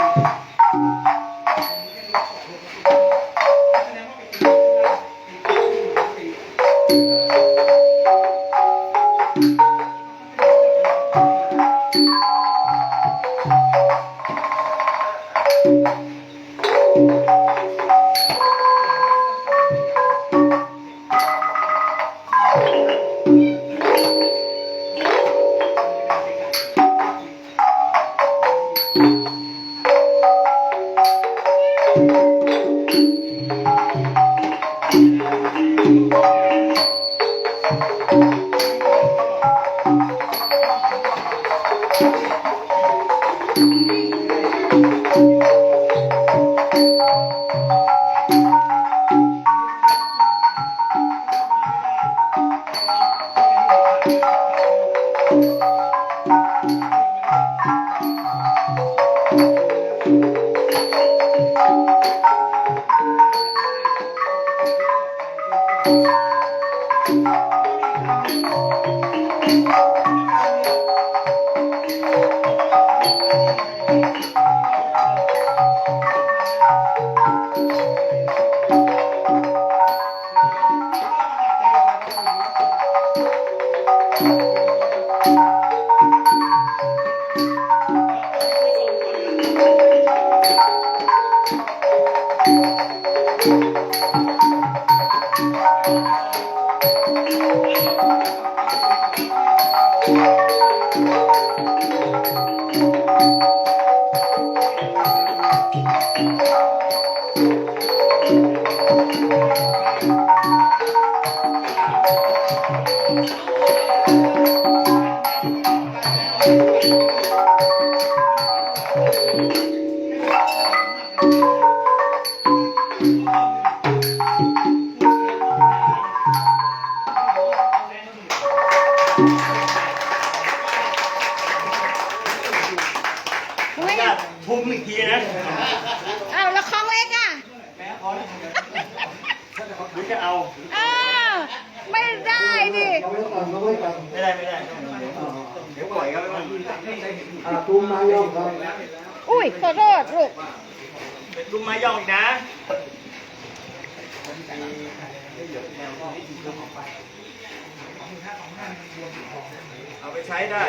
Música ไม่ ญาติทุ่มอีกทีนะ เอาแล้วคลองเล็กอะ หรือ จะเอาอ้าวไม่ได้ดิไม่ได้ไม่ได้ เดี๋ยวปล่อยเขาไปบ้างตูมมายอมครับอุ้ยขอโทษลูกลุงไม้ย่องอีกนะเอาไปใช้ได้